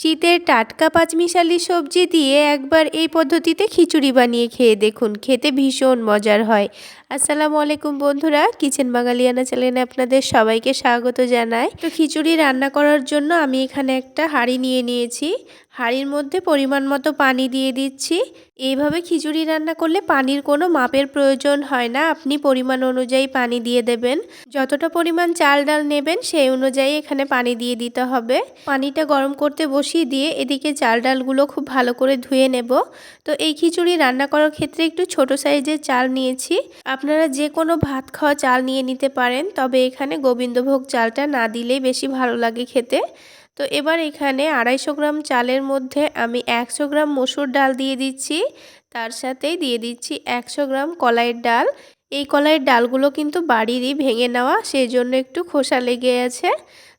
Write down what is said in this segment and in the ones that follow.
শীতের টাটকা পাঁচমিশালি সবজি দিয়ে একবার এই পদ্ধতিতে খিচুড়ি বানিয়ে খেয়ে দেখুন। খেতে ভীষণ মজার হয়। আসসালামু আলাইকুম বন্ধুরা, কিচেন বাঙালিয়ানা চ্যানেলে আপনাদের সবাইকে স্বাগত জানাই। তো খিচুড়ি রান্না করার জন্য আমি এখানে একটা হাঁড়ি নিয়ে নিয়েছি। হাঁড়ির মধ্যে পরিমাণ মতো পানি দিয়ে দিচ্ছি। এইভাবে খিচুড়ি রান্না করলে পানির কোনো মাপের প্রয়োজন হয় না। আপনি পরিমাণ অনুযায়ী পানি দিয়ে দেবেন। যতটা পরিমাণ চাল ডাল নেবেন, সেই অনুযায়ী এখানে পানি দিয়ে দিতে হবে। পানিটা গরম করতে বসিয়ে দিয়ে এদিকে চাল ডালগুলো খুব ভালো করে ধুয়ে নেব। তো এই খিচুড়ি রান্না করার ক্ষেত্রে একটু ছোট সাইজের চাল নিয়েছি। আপনারা যে কোনো ভাত খাওয়া চাল নিয়ে নিতে পারেন, তবে এখানে গোবিন্দভোগ চালটা না দিলেই বেশি ভালো লাগে খেতে। তো এবার এখানে আড়াইশো গ্রাম চালের মধ্যে আমি একশো গ্রাম মসুর ডাল দিয়ে দিচ্ছি। তার সাথেই দিয়ে দিচ্ছি একশো গ্রাম কলাইয়ের ডাল। এই কলাইয়ের ডালগুলো কিন্তু বাড়িরই ভেঙে নেওয়া সেই জন্য একটু খোসা লেগে আছে।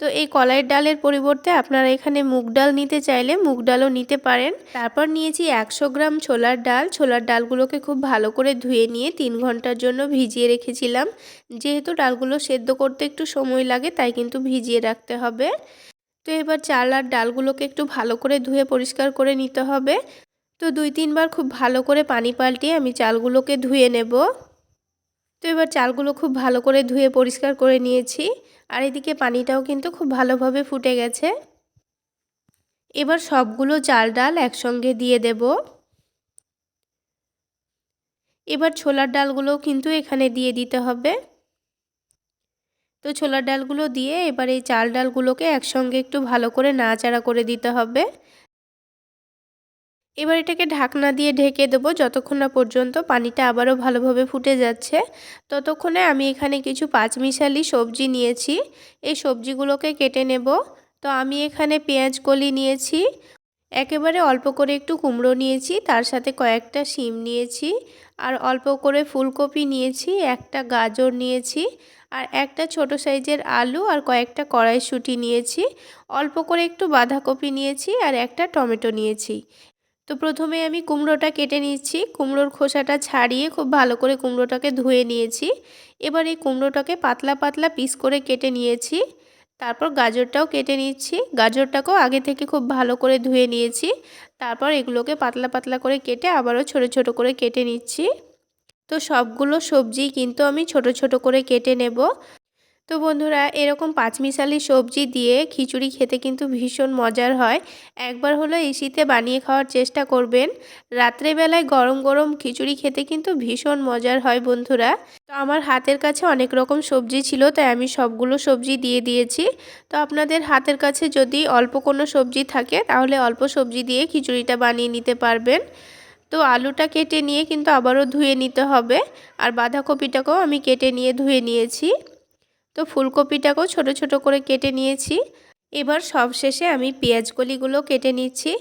তো এই কলাইয়ের ডালের পরিবর্তে আপনারা এখানে মুগ ডাল নিতে চাইলে মুগ ডালও নিতে পারেন। তারপর নিয়েছি একশো গ্রাম ছোলার ডাল। ছোলার ডালগুলোকে খুব ভালো করে ধুয়ে নিয়ে তিন ঘণ্টার জন্য ভিজিয়ে রেখেছিলাম। যেহেতু ডালগুলো সেদ্ধ করতে একটু সময় লাগে, তাই কিন্তু ভিজিয়ে রাখতে হবে। তো এবার চাল আর ডালগুলোকে একটু ভালো করে ধুয়ে পরিষ্কার করে নিতে হবে। তো দুই তিনবার খুব ভালো করে পানি পাল্টিয়ে আমি চালগুলোকে ধুয়ে নেব। তো এবার চালগুলো খুব ভালো করে ধুয়ে পরিষ্কার করে নিয়েছি। আর এদিকে পানিটাও কিন্তু খুব ভালোভাবে ফুটে গেছে। এবার সবগুলো চাল ডাল একসঙ্গে দিয়ে দেব। এবার ছোলার ডালগুলোও কিন্তু এখানে দিয়ে দিতে হবে। তো ছোলার ডালগুলো দিয়ে এবার এই চাল ডালগুলোকে একসঙ্গে একটু ভালো করে নাড়াচাড়া করে দিতে হবে। এবার এটাকে ঢাকনা দিয়ে ঢেকে দেবো যতক্ষণ না পর্যন্ত পানিটা আবারও ভালোভাবে ফুটে যাচ্ছে। ততক্ষণে আমি এখানে কিছু পাঁচমিশালি সবজি নিয়েছি। এই সবজিগুলোকে কেটে নেব। তো আমি এখানে পেঁয়াজ কলি নিয়েছি। একেবারে অল্প করে একটু কুমড়ো নিয়েছি, তার সাথে কয়েকটা শিম নিয়েছি আর অল্প করে ফুলকপি নিয়েছি, একটা গাজর নিয়েছি আর একটা ছোট সাইজের আলু আর কয়েকটা কড়াইশুঁটি নিয়েছি, অল্প করে একটু বাঁধাকপি নিয়েছি আর একটা টমেটো নিয়েছি। তো প্রথমে আমি কুমড়োটা কেটে নিচ্ছি, কুমড়োর খোসাটা ছাড়িয়ে খুব ভালো করে কুমড়োটাকে ধুয়ে নিয়েছি। এবার এই কুমড়োটাকে পাতলা পাতলা পিস করে কেটে নিয়েছি। তারপর গাজরটাও কেটে নিচ্ছি। গাজরটাকেও আগে থেকে খুব ভালো করে ধুয়ে নিয়েছি। তারপর এগুলোকে পাতলা পাতলা করে কেটে আবারও ছোট ছোট করে কেটে নিচ্ছি। তো সবগুলো সবজি কিন্তু আমি ছোট ছোট করে কেটে নেব। তো বন্ধুরা, এরকম পাঁচমিশালি সবজি দিয়ে খিচুড়ি খেতে কিন্তু ভীষণ মজার হয়। একবার হলো এই শীতে বানিয়ে খাওয়ার চেষ্টা করবেন। রাত্রেবেলায় গরম গরম খিচুড়ি খেতে কিন্তু ভীষণ মজার হয় বন্ধুরা। তো আমার হাতের কাছে অনেক রকম সবজি ছিল, তাই আমি সবগুলো সবজি দিয়ে দিয়েছি। তো আপনাদের হাতের কাছে যদি অল্প কোনো সবজি থাকে, তাহলে অল্প সবজি দিয়ে খিচুড়িটা বানিয়ে নিতে পারবেন। তো আলুটা কেটে নিয়ে কিন্তু আবারও ধুয়ে নিতে হবে। আর বাঁধাকপিটাকেও আমি কেটে নিয়ে ধুয়ে নিয়েছি। তো ফুলকপিটাকেও ছোট ছোট করে কেটে নিয়েছি। এবার সবশেষে আমি পেঁয়াজ কলিগুলো কেটে নিচ্ছি।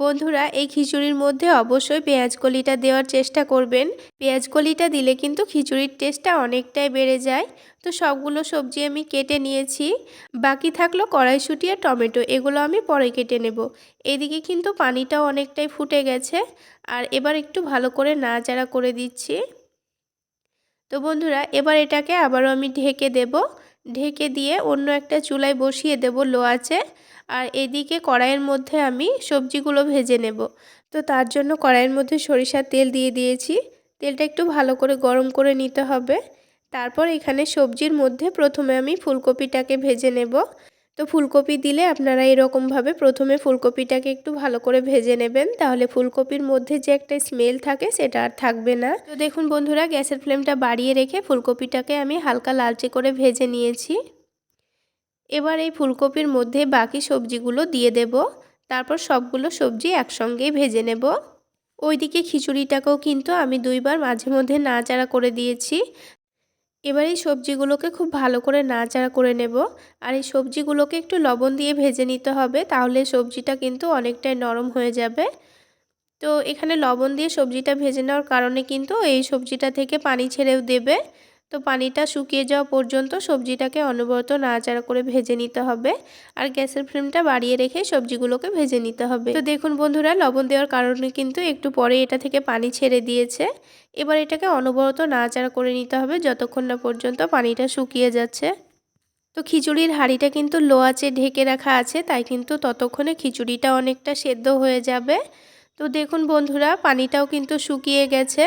বন্ধুরা, এই খিচুড়ির মধ্যে অবশ্যই পেঁয়াজ কলিটা দেওয়ার চেষ্টা করবেন। পেঁয়াজ কলিটা দিলে কিন্তু খিচুড়ির টেস্টটা অনেকটাই বেড়ে যায়। তো সবগুলো সবজি আমি কেটে নিয়েছি। বাকি থাকল কড়াইশুঁটি আর টমেটো, এগুলো আমি পরে কেটে নেব। এদিকে কিন্তু পানিটাও অনেকটাই ফুটে গেছে। আর এবার একটু ভালো করে নাড়াচাড়া করে দিচ্ছি। তো বন্ধুরা, এবার এটাকে আবারও আমি ঢেকে দেব। ঢেকে দিয়ে অন্য একটা চুলায় বসিয়ে দেব লো আছে আর এদিকে কড়াইয়ের মধ্যে আমি সবজিগুলো ভেজে নেব। তো তার জন্য কড়াইয়ের মধ্যে সরিষার তেল দিয়ে দিয়েছি। তেলটা একটু ভালো করে গরম করে নিতে হবে। তারপর এখানে সবজির মধ্যে প্রথমে আমি ফুলকপিটাকে ভেজে নেব। তো ফুলকপি দিলে আপনারা এরকমভাবে প্রথমে ফুলকপিটাকে একটু ভালো করে ভেজে নেবেন। তাহলে ফুলকপির মধ্যে যে একটা স্মেল থাকে সেটা আর থাকবে না। তো দেখুন বন্ধুরা, গ্যাসের ফ্লেমটা বাড়িয়ে রেখে ফুলকপিটাকে আমি হালকা লালচে করে ভেজে নিয়েছি। এবার এই ফুলকপির মধ্যে বাকি সবজিগুলো দিয়ে দেব। তারপর সবগুলো সবজি একসঙ্গেই ভেজে নেব। ওইদিকে খিচুড়িটাকেও কিন্তু আমি দুইবার মাঝে মধ্যে নাড়াচাড়া করে দিয়েছি। এবার এই সবজিগুলোকে খুব ভালো করে নাড়াচাড়া করে নেব। আর এই সবজিগুলোকে একটু লবণ দিয়ে ভেজে নিতে হবে, তাহলে সবজিটা কিন্তু অনেকটাই নরম হয়ে যাবে। তো এখানে লবণ দিয়ে সবজিটা ভেজে নেওয়ার কারণে কিন্তু এই সবজিটা থেকে পানি ছেড়েও দেবে। তো পানিটা শুকিয়ে যাওয়া পর্যন্ত সবজিটাকে অনবরত নাড়াচাড়া করে ভেজে নিতে হবে। আর গ্যাসের ফ্লেমটা বাড়িয়ে রেখে সবজিগুলোকে ভেজে নিতে হবে। তো দেখুন বন্ধুরা, লবণ দেওয়ার কারণে কিন্তু একটু পরে এটা থেকে পানি ছেড়ে দিয়েছে। এবার এটাকে অনবরত নাড়াচাড়া করে নিতে হবে যতক্ষণ না পর্যন্ত পানিটা শুকিয়ে যাচ্ছে। তো খিচুড়ির হাঁড়িটা কিন্তু লো আঁচে ঢেকে রাখা আছে, তাই কিন্তু ততক্ষণে খিচুড়িটা অনেকটা সেদ্ধ হয়ে যাবে। তো দেখুন বন্ধুরা, পানিটাও কিন্তু শুকিয়ে গেছে।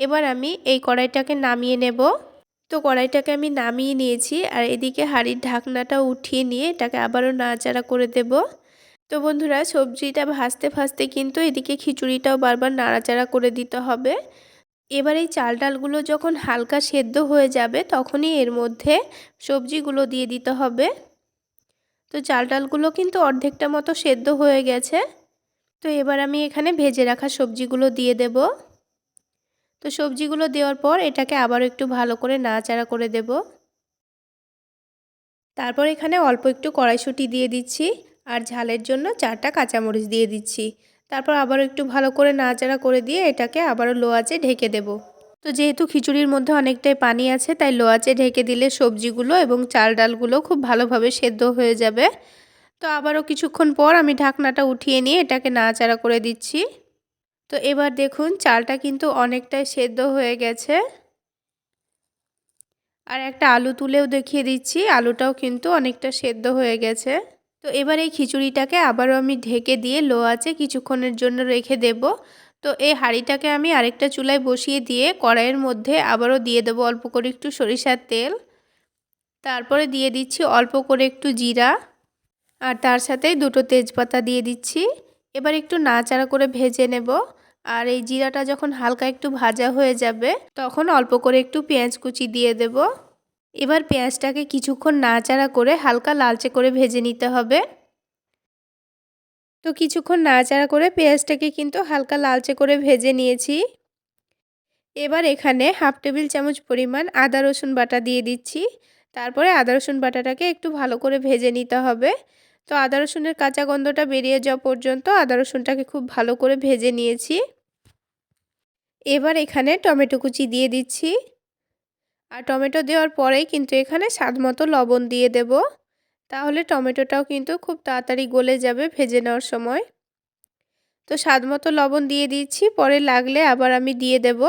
এবার আমি এই কড়াইটাকে নামিয়ে নেব। তো কড়াইটাকে আমি নামিয়ে নিয়েছি আর এদিকে হাঁড়ির ঢাকনাটা উঠিয়ে নিয়ে এটাকে আবারও নাড়াচাড়া করে দেব। তো বন্ধুরা, সবজিটা ভাজতে ভাজতে কিন্তু এদিকে খিচুড়িটাও বারবার নাড়াচাড়া করে দিতে হবে। এবার এই চাল ডালগুলো যখন হালকা সেদ্ধ হয়ে যাবে তখনই এর মধ্যে সবজিগুলো দিয়ে দিতে হবে। তো চাল ডালগুলো কিন্তু অর্ধেকটা মতো সেদ্ধ হয়ে গেছে। তো এবার আমি এখানে ভেজে রাখা সবজিগুলো দিয়ে দেব। তো সবজিগুলো দেওয়ার পর এটাকে আবার একটু ভালো করে নাড়াচাড়া করে দেব। তারপর এখানে অল্প একটু কড়াইশুঁটি দিয়ে দিচ্ছি আর ঝালের জন্য চারটা কাঁচামরিচ দিয়ে দিচ্ছি। তারপর আবারও একটু ভালো করে নাড়াচাড়া করে দিয়ে এটাকে আবারও লো আঁচে ঢেকে দেব। তো যেহেতু খিচুড়ির মধ্যে অনেকটাই পানি আছে, তাই লো আঁচে ঢেকে দিলে সবজিগুলো এবং চাল ডালগুলো খুব ভালোভাবে সেদ্ধ হয়ে যাবে। তো আবারও কিছুক্ষণ পর আমি ঢাকনাটা উঠিয়ে নিয়ে এটাকে নাড়াচাড়া করে দিচ্ছি। তো এবার দেখুন, চালটা কিন্তু অনেকটাই সেদ্ধ হয়ে গেছে। আর একটা আলু তুলেও দেখিয়ে দিচ্ছি, আলুটাও কিন্তু অনেকটা সেদ্ধ হয়ে গেছে। তো এবার এই খিচুড়িটাকে আবারও আমি ঢেকে দিয়ে লো আছে কিছুক্ষণের জন্য রেখে দেব। তো এই হাঁড়িটাকে আমি আরেকটা চুলায় বসিয়ে দিয়ে কড়াইয়ের মধ্যে আবারও দিয়ে দেবো অল্প করে একটু সরিষার তেল। তারপরে দিয়ে দিচ্ছি অল্প করে একটু জিরা। আর তার সাথে দুটো তেজপাতা দিয়ে দিচ্ছি। এবার একটু নাচাড়া করে ভেজে নেব। আর এই জিরাটা যখন হালকা একটু ভাজা হয়ে যাবে, তখন অল্প করে একটু পেঁয়াজ কুচি দিয়ে দেব। এবার পেঁয়াজটাকে কিছুক্ষণ নাচাড়া করে হালকা লালচে করে ভেজে নিতে হবে। তো কিছুক্ষণ নাচাড়া করে পেঁয়াজটাকে কিন্তু হালকা লালচে করে ভেজে নিয়েছি। এবার এখানে হাফ টেবিল চামচ পরিমাণ আদা, রসুন বাটা দিয়ে দিচ্ছি। তারপরে আদা, রসুন বাটাটাকে একটু ভালো করে ভেজে নিতে হবে। তো আদা, রসুনের কাঁচা গন্ধটা বেরিয়ে যাওয়া পর্যন্ত আদা, রসুনটাকে খুব ভালো করে ভেজে নিয়েছি। এবার এখানে টমেটো কুচি দিয়ে দিচ্ছি। আর টমেটো দেওয়ার পরেই কিন্তু এখানে স্বাদ মতো লবণ দিয়ে দেব। তাহলে টমেটোটাও কিন্তু খুব তাড়াতাড়ি গলে যাবে ভেজে নেওয়ার সময়। তো স্বাদ মতো লবণ দিয়ে দিচ্ছি, পরে লাগলে আবার আমি দিয়ে দেব।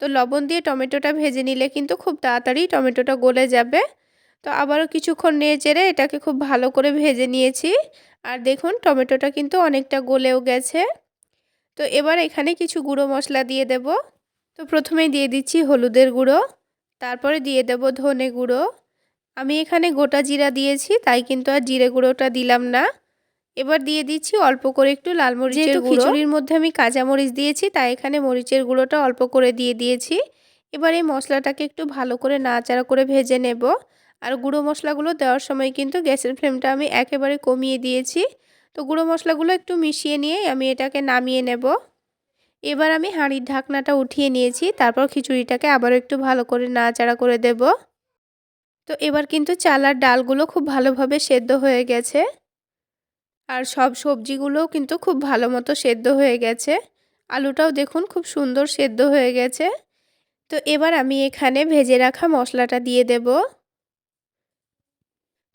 তো লবণ দিয়ে টমেটোটা ভেজে নিলে কিন্তু খুব তাড়াতাড়ি টমেটোটা গলে যাবে। তো আবারও কিছুক্ষণ নিয়ে চেড়ে এটাকে খুব ভালো করে ভেজে নিয়েছি। আর দেখুন, টমেটোটা কিন্তু অনেকটা গলেও গেছে। তো এবার এখানে কিছু গুঁড়ো মশলা দিয়ে দেব। তো প্রথমেই দিয়ে দিচ্ছি হলুদের গুঁড়ো তারপরে দিয়ে দেব ধনে গুঁড়ো। আমি এখানে গোটা জিরা দিয়েছি তাই কিন্তু আর জিরে গুঁড়োটা দিলাম না। এবার দিয়ে দিচ্ছি অল্প করে একটু লাল মরিচের খিচুড়ির মধ্যে আমি কাঁচা মরিচ দিয়েছি তাই এখানে মরিচের গুঁড়োটা অল্প করে দিয়ে দিয়েছি। এবার এই মশলাটাকে একটু ভালো করে নাচাড়া করে ভেজে নেব। আর গুঁড়ো মশলাগুলো দেওয়ার সময় কিন্তু গ্যাসের ফ্লেমটা আমি একেবারে কমিয়ে দিয়েছি। তো গুঁড়ো মশলাগুলো একটু মিশিয়ে নিয়ে আমি এটাকে নামিয়ে নেব। এবার আমি হাঁড়ির ঢাকনাটা উঠিয়ে নিয়েছি, তারপর খিচুড়িটাকে আবার একটু ভালো করে নাড়াচাড়া করে দেব। তো এবার কিন্তু চালার ডালগুলো খুব ভালোভাবে সেদ্ধ হয়ে গেছে। আর সব সবজিগুলোও কিন্তু খুব ভালো মতো সেদ্ধ হয়ে গেছে। আলুটাও দেখুন খুব সুন্দর সেদ্ধ হয়ে গেছে। তো এবার আমি এখানে ভেজে রাখা মশলাটা দিয়ে দেব।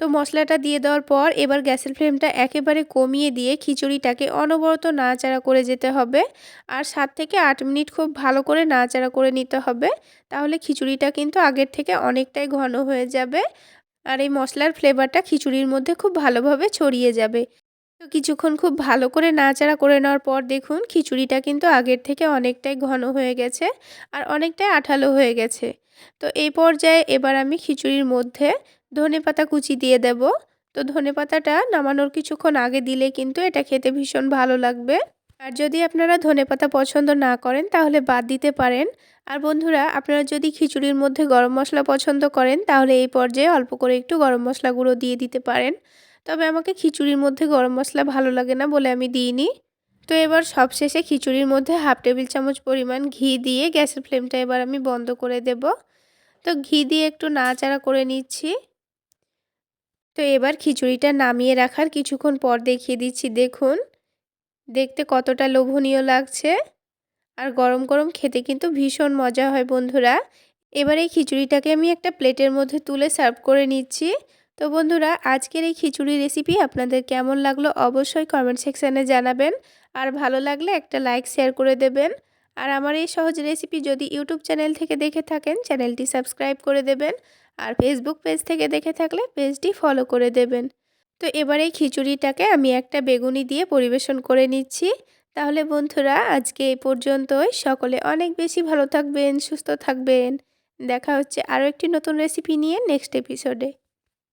তো মশলাটা দিয়ে দেওয়ার পর এবার গ্যাসের ফ্লেমটা একেবারে কমিয়ে দিয়ে খিচুড়িটাকে অনবরত নাড়াচাড়া করে যেতে হবে। আর সাত থেকে আট মিনিট খুব ভালো করে নাড়াচাড়া করে নিতে হবে। তাহলে খিচুড়িটা কিন্তু আগের থেকে অনেকটাই ঘন হয়ে যাবে আর এই মশলার ফ্লেভারটা খিচুড়ির মধ্যে খুব ভালোভাবে ছড়িয়ে যাবে। তো কিছুক্ষণ খুব ভালো করে নাড়াচাড়া করে নেওয়ার পর দেখুন খিচুড়িটা কিন্তু আগের থেকে অনেকটাই ঘন হয়ে গেছে আর অনেকটাই আঠালো হয়ে গেছে। তো এই পর্যায়ে এবার আমি খিচুড়ির মধ্যে ধনে পাতা কুচি দিয়ে দেব। তো ধনে পাতাটা নামানোর কিছুক্ষণ আগে দিলে কিন্তু এটা খেতে ভীষণ ভালো লাগবে। আর যদি আপনারা ধনে পাতা পছন্দ না করেন তাহলে বাদ দিতে পারেন। আর বন্ধুরা, আপনারা যদি খিচুড়ির মধ্যে গরম মশলা পছন্দ করেন তাহলে এই পর্যায়ে অল্প করে একটু গরম মশলা গুঁড়ো দিয়ে দিতে পারেন। তবে আমাকে খিচুড়ির মধ্যে গরম মশলা ভালো লাগে না বলে আমি দিইনি। তো এবার সবশেষে খিচুড়ির মধ্যে হাফ টেবিল চামচ পরিমাণ ঘি দিয়ে গ্যাসের ফ্লেমটা এবার আমি বন্ধ করে দেব। তো ঘি দিয়ে একটু নাড়াচাড়া করে নিচ্ছি। তো এবার খিচুড়িটা নামিয়ে রাখার কিছুক্ষণ পর দেখিয়ে দিচ্ছি, দেখুন। দেখতে কতটা লোভনীয় লাগছে। আর গরম গরম খেতে কিন্তু ভীষণ মজা হয় বন্ধুরা। এবার এই খিচুড়িটাকে আমি একটা প্লেটের মধ্যে তুলে সার্ভ করে নিচ্ছি। তো বন্ধুরা, আজকের এই খিচুড়ি রেসিপি আপনাদের কেমন লাগল অবশ্যই কমেন্ট সেকশানে জানাবেন। আর ভালো লাগলে একটা লাইক শেয়ার করে দেবেন। আর আমার এই সহজ রেসিপি যদি ইউটিউব চ্যানেল থেকে দেখে থাকেন চ্যানেলটি সাবস্ক্রাইব করে দেবেন। আর ফেসবুক পেজ থেকে দেখে থাকলে পেজটি ফলো করে দেবেন। তো এবার এই খিচুড়িটাকে আমি একটা বেগুনি দিয়ে পরিবেশন করে নিচ্ছি। তাহলে বন্ধুরা, আজকে এই পর্যন্তই। সকলে অনেক বেশি ভালো থাকবেন, সুস্থ থাকবেন। দেখা হচ্ছে আরও একটি নতুন রেসিপি নিয়ে নেক্সট এপিসোডে